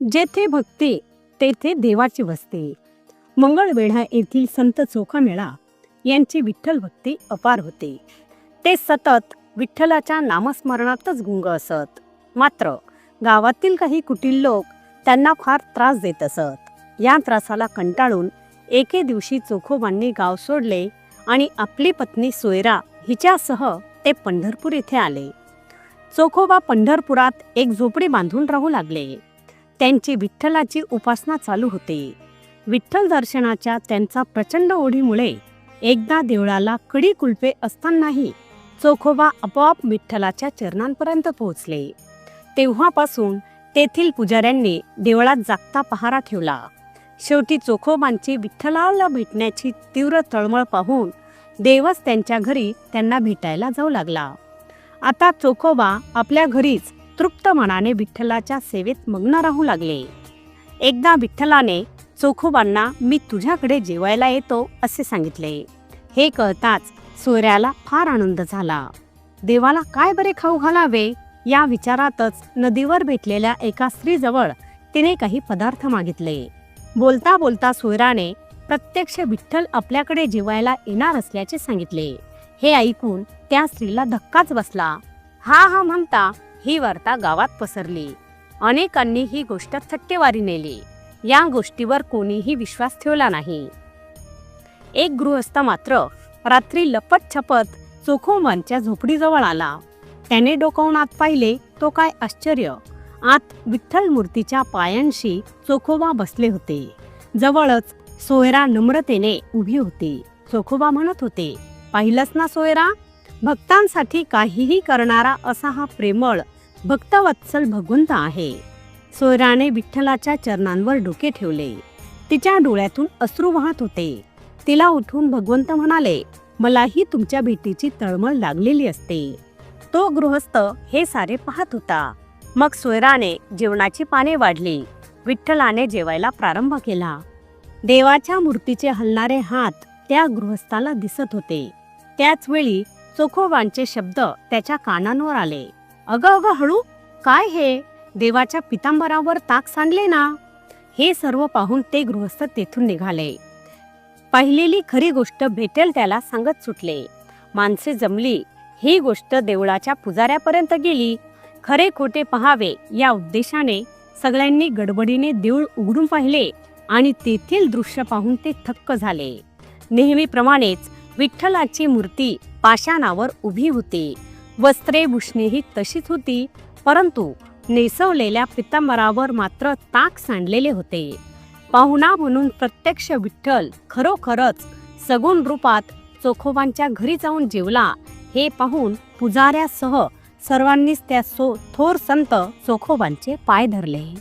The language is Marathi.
जेथे भक्ती तेथे देवाची वसते. मंगळवेढा येथील संत चोखामेळा यांची विठ्ठल भक्ती अपार होते. ते सतत विठ्ठलाच्या नामस्मरणातच गुंग असत. मात्र गावातील काही कुटील लोक त्यांना फार त्रास देत असत. या त्रासाला कंटाळून एके दिवशी चोखोबांनी गाव सोडले आणि आपली पत्नी सोयरा हिच्यासह ते पंढरपूर येथे आले. चोखोबा पंढरपुरात एक झोपडी बांधून राहू लागले. त्यांची विठ्ठलाची उपासना चालू होते. विठ्ठल दर्शनाच्या त्यांचा प्रचंड ओढीमुळे एकदा देवळाला कडी कुलपे असतानाही चोखोबा आपोआप विठ्ठलाच्या चरणांपर्यंत पोहोचले. तेव्हापासून तेथील पुजाऱ्यांनी देवळात जागता पहारा ठेवला. शेवटी चोखोबांची विठ्ठलाला भेटण्याची तीव्र तळमळ पाहून देवच त्यांच्या घरी त्यांना भेटायला जाऊ लागला. आता चोखोबा आपल्या घरीच तृप्त मनाने विठ्ठलाच्या सेवेत मग्न राहू लागले. एकदा विठ्ठलाने चोखोबांना मी तुझ्याकडे जेवायला येतो असे सांगितले. हे कळताच सोयऱ्याला फार आनंद झाला. देवाला काय बरे खाऊ घालावे? या विचारातच नदीवर भेटलेल्या एका स्त्रीजवळ तिने काही पदार्थ मागितले. बोलता बोलता सोयराने प्रत्यक्ष विठ्ठल आपल्याकडे जेवायला येणार असल्याचे सांगितले. हे ऐकून त्या स्त्रीला धक्काच बसला. हा हा म्हणता ही वार्ता गावात पसरली. अनेकांनी ही गोष्ट थट्टेवारी नेली. या गोष्टीवर कोणीही विश्वास ठेवला नाही. एक गृहस्थ मात्र रात्री लपत छपत चोखोबांच्या झोपडीजवळ आला. त्याने डोकावून आत पाहिले तो काय आश्चर्य. आत विठ्ठल मूर्तीच्या पायांशी चोखोबा बसले होते. जवळच सोयरा नम्रतेने उभी होती. चोखोबा म्हणत होते पाहिलंच ना सोयरा? भक्तांसाठी काहीही करणारा असा हा प्रेमळ भक्तवत्सल भगवंत आहे. सोयराने विठ्ठलाच्या चरणांवर डोके ठेवले. तिच्या डोळ्यातून अश्रू वाहत होते. तिला उठून भगवंत म्हणाले मलाही तुमच्या भेटीची तळमळ लागलेली असते. तो गृहस्थ हे सारे पाहत होता. मग सोयराने जेवणाची पाने वाढली. विठ्ठलाने जेवायला प्रारंभ केला. देवाच्या मूर्तीचे हलणारे हात त्या गृहस्थाला दिसत होते. त्याच वेळी चोखोबांचे शब्द त्याच्या कानांवर आले. अगं अगं हळू काय हे? देवाच्या पितांबरावर ताक सांडले ना? हे सर्व पाहून ते गृहस्थ तेथून निघाले. पाहिलेली खरी गोष्ट भेटेल त्याला सांगत सुटले. माणसे जमली ही गोष्ट देवळाच्या पुजाऱ्यापर्यंत गेली. खरे खोटे पहावे या उद्देशाने सगळ्यांनी गडबडीने देऊळ उघडून पाहिले आणि तेथील दृश्य पाहून ते थक्क झाले. नेहमीप्रमाणेच विठ्ठलाची मूर्ती पाषाणावर उभी होती. वस्त्रे भूषणे ही तशीच होती परंतु नेसवलेल्या पितांबरावर मात्र ताक सांडलेले होते. पाहुणा म्हणून प्रत्यक्ष विठ्ठल खरोखरच सगुण रूपात चोखोबांच्या घरी जाऊन जेवला. हे पाहून पुजाऱ्यासह सर्वांनीच त्या सो थोर संत चोखोबांचे पाय धरले.